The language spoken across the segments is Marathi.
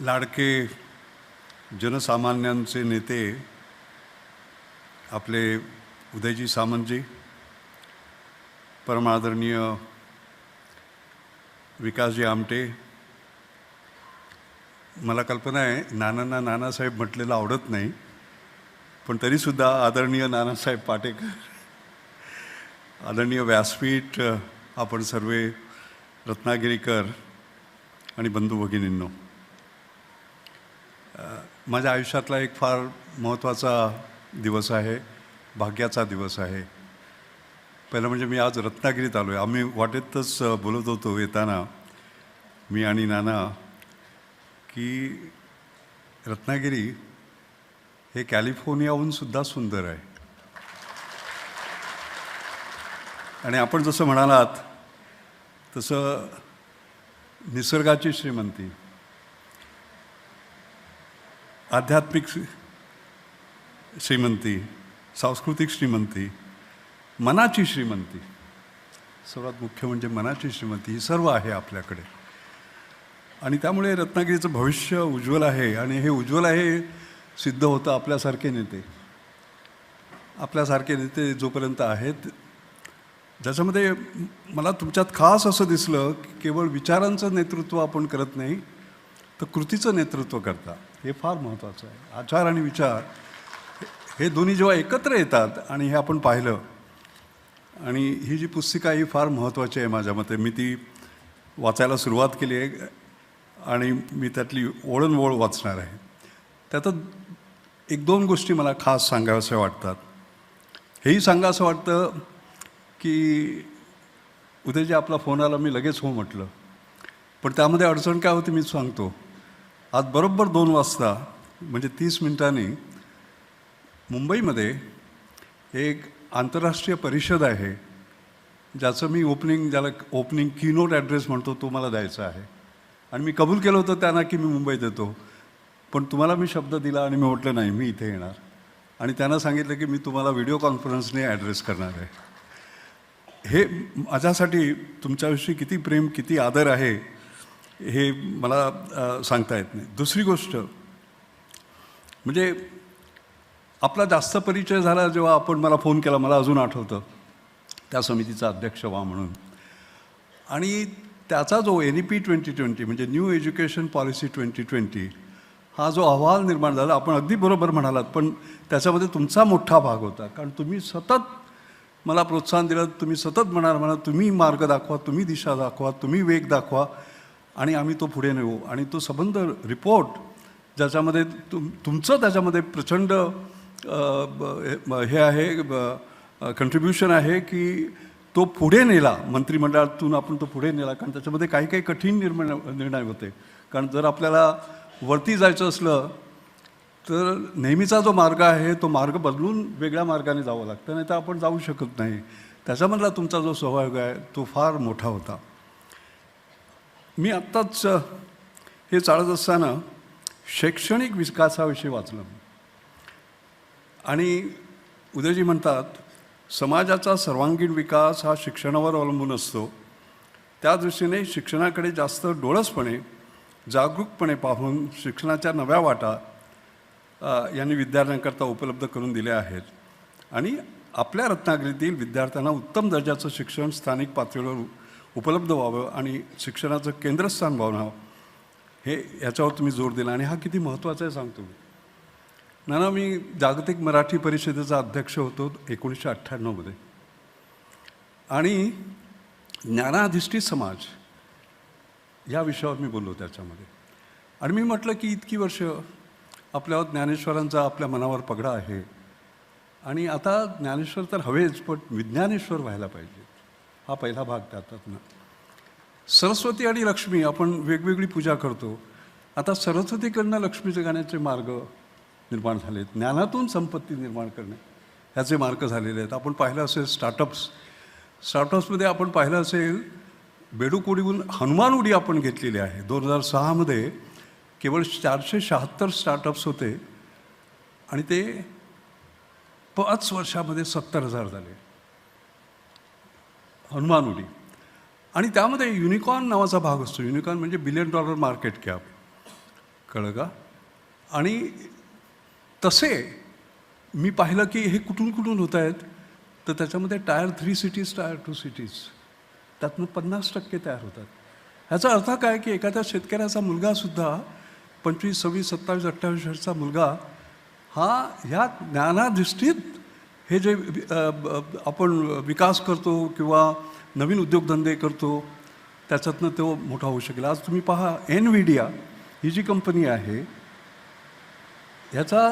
लाडके जनसामान्यांचे नेते आपले उदयजी सामंतजी परमादरणीय विकासजी आमटे मला कल्पना आहे नानांना नानासाहेब म्हटलेलं आवडत नाही पण तरीसुद्धा आदरणीय नानासाहेब पाटेकर आदरणीय व्यासपीठ आपण सर्व रत्नागिरीकर आणि बंधू भगिनींनो माझ्या आयुष्यातला एक फार महत्त्वाचा दिवस आहे भाग्याचा दिवस आहे. पहिलं म्हणजे मी आज रत्नागिरीत आलो आहे आम्ही वाटेतच बोलत होतो येताना मी आणि नाना की रत्नागिरी हे कॅलिफोर्नियाहून सुद्धा सुंदर आहे. आणि आपण जसं म्हणालात तसं निसर्गाची श्रीमंती. आध्यात्मिक श्रीमंती सांस्कृतिक श्रीमंती मनाची श्रीमंती. सर्वात मुख्य म्हणजे मनाची श्रीमंती ही सर्व आहे आपल्याकडे. आणि त्यामुळे रत्नागिरीचं भविष्य उज्ज्वल आहे आणि हे उज्ज्वल आहे सिद्ध होतं आपल्यासारखे नेते. आपल्यासारखे नेते जोपर्यंत आहेत ज्याच्यामध्ये मला तुमच्यात खास असं दिसलं की केवळ विचारांचं नेतृत्व आपण करत नाही तर कृतीचं नेतृत्व करता. हे फार महत्त्वाचं आहे. आचार आणि विचार हे दोन्ही जेव्हा एकत्र येतात आणि हे आपण पाहिलं आणि ही जी पुस्तिका ही फार महत्त्वाची आहे माझ्या मते. मी ती वाचायला सुरुवात केली आहे आणि मी त्यातली ओळणवोळ वाचणार आहे. त्यातच एक दोन गोष्टी मला खास सांगाव्याशा वाटतात. हेही सांगावं वाटतं की उद्याचे आपला फोन आला मी लगेच हो म्हटलं. पण त्यामध्ये अडचण काय होती मी सांगतो. आज बरोबर दोन वाजता म्हणजे तीस मिनिटांनी मुंबईमध्ये एक आंतरराष्ट्रीय परिषद आहे ज्याचं मी ओपनिंग ज्याला ओपनिंग कीनोट ॲड्रेस म्हणतो तो मला द्यायचा आहे. आणि मी कबूल केलं होतं त्यांना की मी मुंबईत येतो पण तुम्हाला मी शब्द दिला आणि मी म्हटलं नाही मी इथे येणार. आणि त्यांना सांगितलं की मी तुम्हाला व्हिडिओ कॉन्फरन्सने ॲड्रेस करणार आहे. हे माझ्यासाठी तुमच्याविषयी किती प्रेम किती आदर आहे हे मला सांगता येत नाही. दुसरी गोष्ट म्हणजे आपला जास्त परिचय झाला जेव्हा आपण मला फोन केला मला अजून आठवतं. त्या समितीचा अध्यक्ष व्हा म्हणून. आणि त्याचा जो N E P twenty twenty म्हणजे new education policy twenty twenty हा जो अहवाल निर्माण झाला आपण अगदी बरोबर म्हणालात पण त्याच्यामध्ये तुमचा मोठा भाग होता. कारण तुम्ही सतत मला प्रोत्साहन दिलं तुम्ही सतत म्हणाल म्हणा तुम्ही मार्ग दाखवा तुम्ही दिशा दाखवा तुम्ही वेग दाखवा. आणि आम्ही तो पुढे नेऊ. आणि तो संबंध रिपोर्ट ज्याच्यामध्ये तुम तुमचं त्याच्यामध्ये प्रचंड हे आहे कंट्रीब्युशन आहे की तो पुढे नेला. मंत्रिमंडळातून आपण तो पुढे नेला. कारण त्याच्यामध्ये काही काही कठीण निर्माण निर्णय होते. कारण जर आपल्याला वरती जायचं असलं तर नेहमीचा जो मार्ग आहे तो मार्ग बदलून वेगळ्या मार्गाने जावं लागतं. नाही तर आपण जाऊ शकत नाही. त्याच्यामधला तुमचा जो सहभाग आहे तो फार मोठा होता. मी आत्ताच हे चालत असताना शैक्षणिक विकासाविषयी वाचलं. आणि उदयजी म्हणतात समाजाचा सर्वांगीण विकास हा शिक्षणावर अवलंबून असतो. त्या दृष्टीने शिक्षणाकडे जास्त डोळसपणे जागरूकपणे पाहून शिक्षणाच्या नव्या वाटा यांनी विद्यार्थ्यांकरता उपलब्ध करून दिल्या आहेत. आणि आपल्या रत्नागिरीतील विद्यार्थ्यांना उत्तम दर्जाचं शिक्षण स्थानिक पातळीवर उपलब्ध व्हावं आणि शिक्षणाचं केंद्रस्थान व्हावं हो. हे. याच्यावर तुम्ही जोर दिला आणि हा किती महत्त्वाचा आहे सांगतो मी. नाना मी जागतिक मराठी परिषदेचा अध्यक्ष होतो एकोणीसशे अठ्ठ्याण्णवमध्ये. आणि ज्ञानाधिष्ठित समाज या विषयावर मी बोललो त्याच्यामध्ये. आणि मी म्हटलं की इतकी वर्ष आपल्या ज्ञानेश्वरांचा आपल्या मनावर पगडा आहे. आणि आता ज्ञानेश्वर तर हवेच पण विज्ञानेश्वर व्हायला पाहिजे. हा पहिला भाग त्यातनं सरस्वती आणि लक्ष्मी आपण वेगवेगळी पूजा करतो. आता सरस्वतीकडनं लक्ष्मीचे गाण्याचे मार्ग निर्माण झाले आहेत ज्ञानातून संपत्ती निर्माण करणे ह्याचे मार्ग झालेले आहेत. आपण पाहिलं असेल स्टार्टअप्स. स्टार्टअप्समध्ये आपण पाहिलं असेल बेडूकुडीहून हनुमान उडी आपण घेतलेली आहे. दोन हजार सहामध्ये केवळ चारशे शहात्तर स्टार्टअप्स होते आणि ते पाच वर्षामध्ये सत्तर हजार झाले. हनुमान उडी. आणि त्यामध्ये युनिकॉर्न नावाचा भाग असतो. युनिकॉर्न म्हणजे बिलियन डॉलर मार्केट कॅप कळलं का? आणि तसे मी पाहिलं की हे कुठून कुठून होत आहेत? तर त्याच्यामध्ये tier three cities tier two cities त्यातनं पन्नास टक्के तयार होतात. ह्याचा अर्थ काय की एखाद्या शेतकऱ्याचा मुलगासुद्धा पंचवीस सव्वीस सत्तावीस अठ्ठावीस वर्षाचा मुलगा हा ह्या ज्ञानाधिष्ठित हे जे आपण विकास करतो किंवा नवीन उद्योगधंदे करतो त्याच्यातनं तो मोठा होऊ शकेल. आज तुम्ही पहा एन विडिया ही जी कंपनी आहे ह्याचा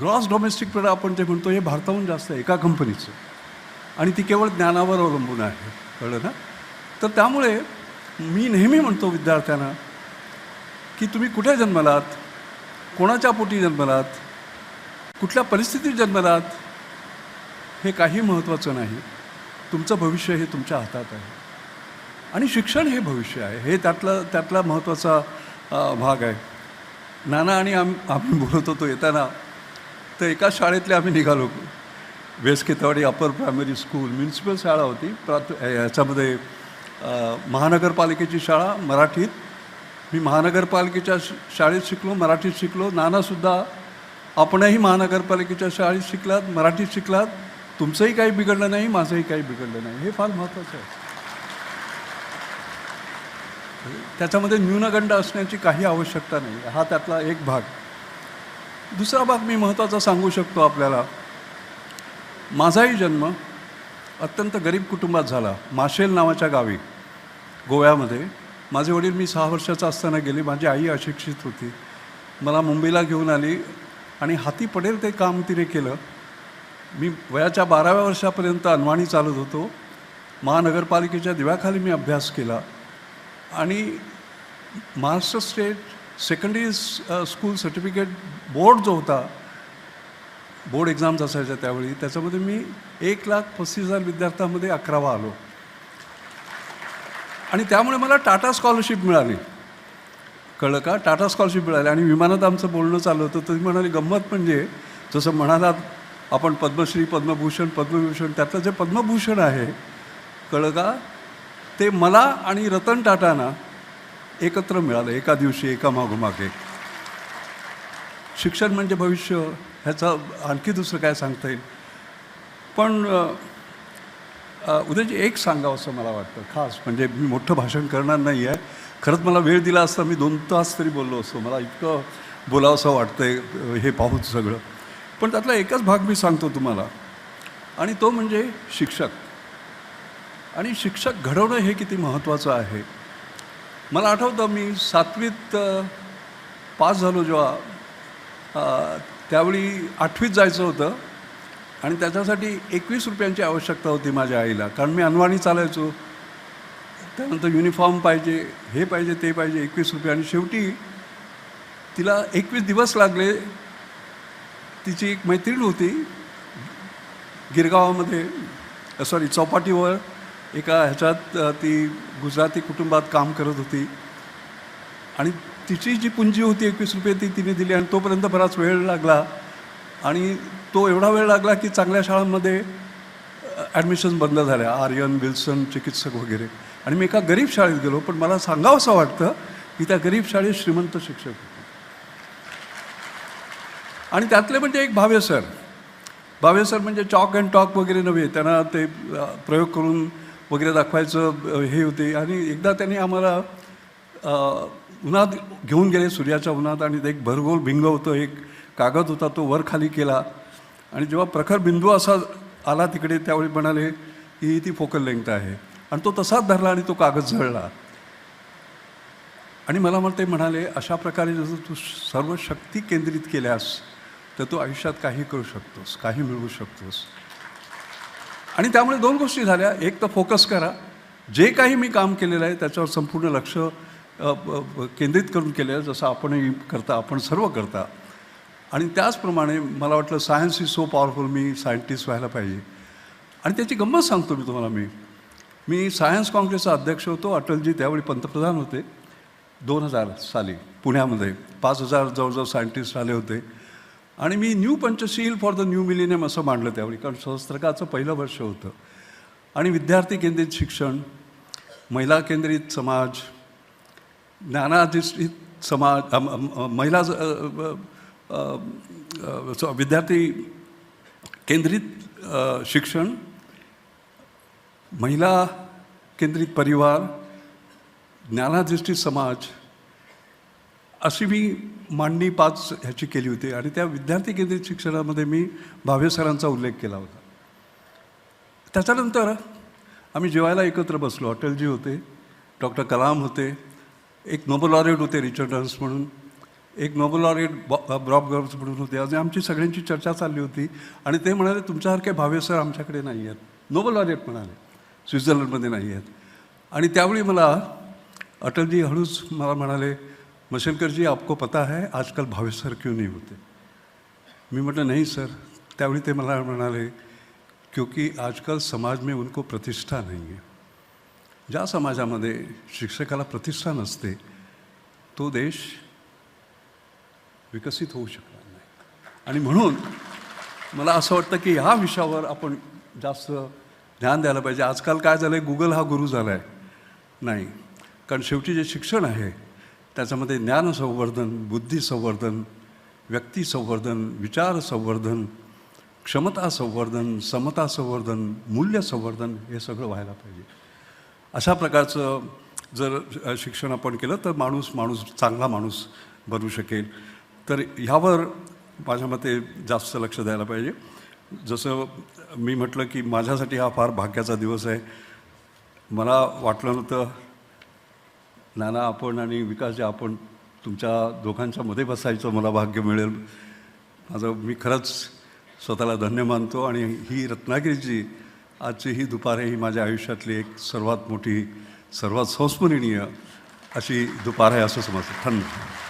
ग्रॉस डोमेस्टिक प्रोडक्ट आपण जे म्हणतो हे भारताहून जास्त आहे एका कंपनीचं आणि ती केवळ ज्ञानावर अवलंबून आहे. कळलं ना? तर त्यामुळे मी नेहमी म्हणतो विद्यार्थ्यांना की तुम्ही कुठे जन्मलात? कोणाच्या पोटी जन्मलात? कुठल्या परिस्थितीत जन्मलात? हे काही महत्त्वाचं नाही. तुमचं भविष्य हे तुमच्या हातात आहे. आणि शिक्षण हे भविष्य आहे. हे त्यातला त्यातला महत्त्वाचा भाग आहे. नाना आणि आम आम्ही बोलत होतो येताना तर एका शाळेतले आम्ही निघालो. West Ketwadi upper primary school municipal शाळा होती. प्राथ याच्यामध्ये महानगरपालिकेची शाळा मराठीत. मी महानगरपालिकेच्या शाळेत शिकलो मराठीत शिकलो. नानासुद्धा आपणही महानगरपालिकेच्या शाळेत शिकलात मराठीत शिकलात. तुमचंही काही बिघडलं नाही माझंही काही बिघडलं नाही. हे फार महत्त्वाचं आहे. त्याच्यामध्ये न्यूनगंड असण्याची काही आवश्यकता नाही. हा त्यातला एक भाग. दुसरा भाग मी महत्त्वाचा सांगू शकतो आपल्याला. माझाही जन्म अत्यंत गरीब कुटुंबात झाला. माशेल नावाच्या गावी गोव्यामध्ये. माझे वडील मी सहा वर्षाचा असताना गेले. माझी आई अशिक्षित होती. मला मुंबईला घेऊन आली. आणि हाती पडेल ते काम तिने केलं. मी वयाच्या बाराव्या वर्षापर्यंत अनवाणी चालत होतो. महानगरपालिकेच्या दिव्याखाली मी अभ्यास केला. आणि Maharashtra state secondary school certificate board जो होता बोर्ड एक्झाम्स असायच्या त्यावेळी त्याच्यामध्ये मी एक लाख पस्तीस हजार विद्यार्थ्यांमध्ये अकरावा आलो. आणि त्यामुळे मला टाटा स्कॉलरशिप मिळाली. कळलं का? टाटा स्कॉलरशिप मिळाली आणि विमानात आमचं बोलणं चालू होतं. तर ती म्हणाली गंमत म्हणजे जसं म्हणालात आपण पद्मश्री पद्मभूषण पद्मविभूषण त्यातलं जे पद्मभूषण आहे कळलं का? ते मला आणि रतन टाटांना एकत्र मिळालं एका दिवशी एका मागोमागे. शिक्षण म्हणजे भविष्य ह्याचं आणखी दुसरं काय सांगता येईल? पण उद्याची एक सांगावं असं मला वाटतं खास. म्हणजे मी मोठं भाषण करणार नाही आहे खरंच मला वेळ दिला असता मी दोन तास तरी बोललो असतो. मला इतकं बोलावंसं वाटतं हे पाहून सगळं. पण त्यातला एकच भाग मी सांगतो तुम्हाला. आणि तो म्हणजे शिक्षक. आणि शिक्षक घडवणं हे किती महत्त्वाचं आहे. मला आठवतं मी सातवीत पास झालो जेव्हा त्यावेळी आठवीत जायचं होतं. आणि त्याच्यासाठी एकवीस रुपयांची आवश्यकता होती माझ्या आईला. कारण मी अनवाणी चालायचो. त्यानंतर युनिफॉर्म पाहिजे हे पाहिजे ते पाहिजे एकवीस रुपये. आणि शेवटी तिला एकवीस दिवस लागले. तिची एक मैत्रीण होती गिरगावामध्ये सॉरी चौपाटीवर एका ह्याच्यात ती गुजराती कुटुंबात काम करत होती. आणि तिची जी पुंजी होती एकवीस रुपये ती तिने दिली आणि तोपर्यंत बराच वेळ लागला. आणि तो एवढा वेळ लागला की चांगल्या शाळांमध्ये ॲडमिशन बंद झाल्या आर्यन विल्सन चिकित्सक वगैरे. आणि मी एका गरीब शाळेत गेलो पण मला सांगावं असं वाटतं की त्या गरीब शाळेत श्रीमंत शिक्षक होते. आणि त्यातले म्हणजे एक भावे सर. भावे सर म्हणजे चॉक अँड टॉक वगैरे नव्हे त्यांना ते प्रयोग करून वगैरे दाखवायचं हे होते. आणि एकदा त्यांनी आम्हाला उन्हात घेऊन गेले सूर्याच्या उन्हात आणि ते एक भरगोल भिंग होतं एक कागद होता तो वर खाली केला. आणि जेव्हा प्रखर बिंदू असा आला तिकडे त्यावेळी म्हणाले की ती फोकल लेंथ आहे. आणि तो तसाच धरला आणि तो कागद जळला आणि मला मग ते म्हणाले अशा प्रकारे जसं तू सर्व शक्ती केंद्रित केल्यास तर तू आयुष्यात काही करू शकतोस काही मिळवू शकतोस. आणि त्यामुळे दोन गोष्टी झाल्या. एक तर फोकस करा. जे काही मी काम केलेलं आहे त्याच्यावर संपूर्ण लक्ष केंद्रित करून केलं आहे. जसं आपणही करता आपण सर्व करता. आणि त्याचप्रमाणे मला वाटलं सायन्स इज सो पॉवरफुल मी सायंटिस्ट व्हायला पाहिजे. आणि त्याची गंमत सांगतो मी तुम्हाला मी. मी सायन्स काँग्रेसचा अध्यक्ष होतो अटलजी त्यावेळी पंतप्रधान होते दोन हजार साली पुण्यामध्ये. पाच हजार जवळजवळ सायंटिस्ट आले होते. आणि मी new Panchsheel for the new millennium असं मांडलं त्यावेळी कारण सहस्त्रकाचं पहिलं वर्ष होतं. आणि विद्यार्थी केंद्रित शिक्षण महिला केंद्रित समाज ज्ञानाधिष्ठित समाज महिला ज- विद्यार्थी केंद्रित शिक्षण महिला केंद्रित परिवार ज्ञानाधिष्ठित समाज अशी मी मांडणी पाच ह्याची केली होती आणि त्या विद्यार्थी केंद्रित शिक्षणामध्ये मी भावे सरांचा उल्लेख केला होता. त्याच्यानंतर आम्ही जेवायला एकत्र बसलो. अटलजी होते डॉक्टर कलाम होते एक नोबल लॉरेट होते रिचर्ड हर्स म्हणून. एक नोबल बॉ ब्रॉप गर्ल्स म्हणून होते. आणि आमची सगळ्यांची चर्चा चालली होती. आणि ते म्हणाले तुमच्यासारखे भावे सर आमच्याकडे नाही आहेत. नोबल लॉरेट म्हणाले स्वित्झर्लंडमध्ये नाही आहेत. आणि त्यावेळी मला अटलजी हळूच मला म्हणाले मशेलकरजी आपको पता है आजकाल भावे सर क्यों नहीं होते? मी म्हटलं नाही सर. त्यावेळी ते मला म्हणाले क्योंकि आजकाल समाज में उनको प्रतिष्ठा नाही आहे ज्या समाजामध्ये शिक्षकाला प्रतिष्ठा नसते तो देश विकसित होऊ शकणार नाही. आणि म्हणून मला असं वाटतं की ह्या विषयावर आपण जास्त ध्यान द्यायला पाहिजे. आजकाल काय झालं आहे गुगल हा गुरु झाला आहे नाही. कारण शेवटी जे शिक्षण आहे त्याच्यामध्ये ज्ञान संवर्धन बुद्धी संवर्धन व्यक्ती संवर्धन विचार संवर्धन क्षमता संवर्धन समता संवर्धन मूल्य संवर्धन हे सगळं व्हायला पाहिजे. अशा प्रकारचं जर शिक्षण आपण केलं तर माणूस माणूस चांगला माणूस बनू शकेल. तर ह्यावर माझ्या मते जास्त लक्ष द्यायला पाहिजे. जसं मी म्हटलं की माझ्यासाठी हा फार भाग्याचा दिवस आहे. मला वाटलं नव्हतं नाना आपण आणि विकासजी आपण तुमच्या दोघांच्या मध्ये बसायचं मला भाग्य मिळेल. माझं मी खरंच स्वतःला धन्य मानतो आणि ही रत्नागिरीची आजची ही दुपार ही माझ्या आयुष्यातली एक सर्वात मोठी सर्वात संस्मरणीय अशी दुपार आहे असं समजतं. धन्यवाद.